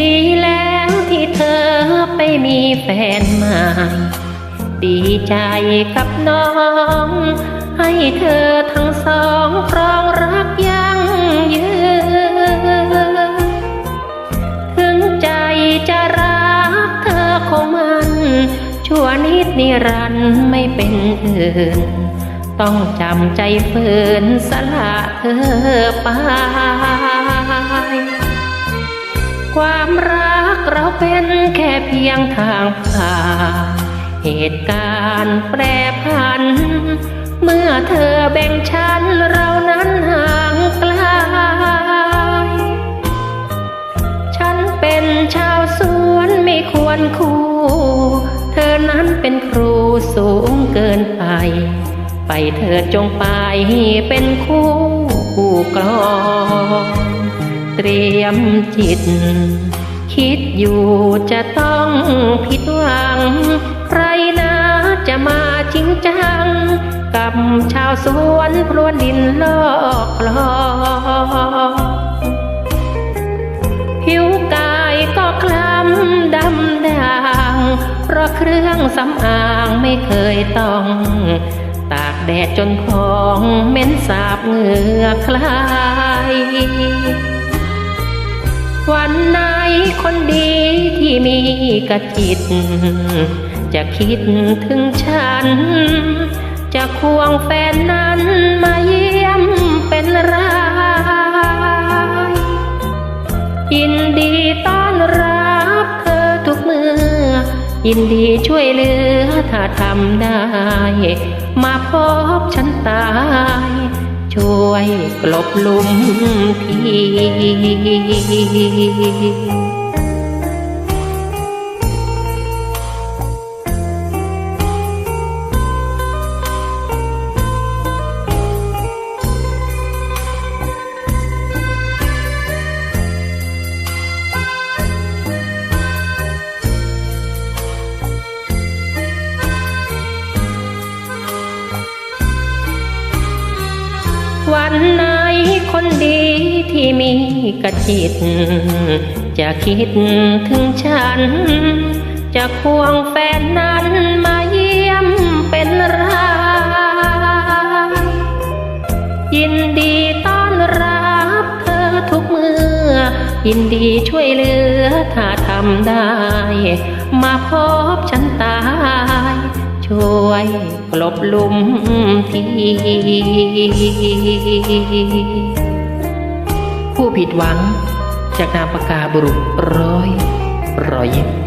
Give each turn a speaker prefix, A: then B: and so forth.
A: ดีแล้วที่เธอไปมีแฟนใหม่ดีใจกับน้อง ให้เธอทั้งสองครองรักยั่งยืนถึงใจจะรักเธอคงมัน ชั่วนิดนิรันด์ไม่เป็นอื่น ต้องจำใจฝืนสละเธอไป ความรักเราเป็นแค่เพียงทางผ่านเหตุการณ์แปรผัน เมื่อเธอแบ่งฉันเรานั้นห่างไกล ฉันเป็นชาวสวนไม่ควรคู่ เธอนั้นเป็นครูสูงเกินไป ไปเธอจงไปเป็นคู่คู่กลอง เตรียมจิต คิดอยู่จะต้องผิดหวัง ใครนะจะมาจริงจัง กับชาวสวนพรวนดินลอกคลอผิวกายก็คล้ำดำด่าง เพราะเครื่องสำอางไม่เคยต้อง ตากแดดจนของเหม็นสาบเหงื่อคลาย วันไหนคนดีที่มีกระจิต จะคิดถึงฉัน จะควงแฟนนั้นมาเยี่ยมเป็นรายยินดีต้อนรับเธอทุกเมื่อ ยินดีช่วยเหลือถ้าทำได้ มาพบฉันตาย ช่วยกลบหลุมที วันไหนคนดีที่มีกระจิต จะคิดถึงฉัน จะควงแฟนนั้นมาเยี่ยมเป็นรายยินดีต้อนรับเธอทุกเมื่อ ยินดีช่วยเหลือถ้าทำได้ มาพบฉันตา ช่วยกลบหลุมทีผู้ผิดหวังจากนามปากกาบุรุษร้อยรอยยิ้ม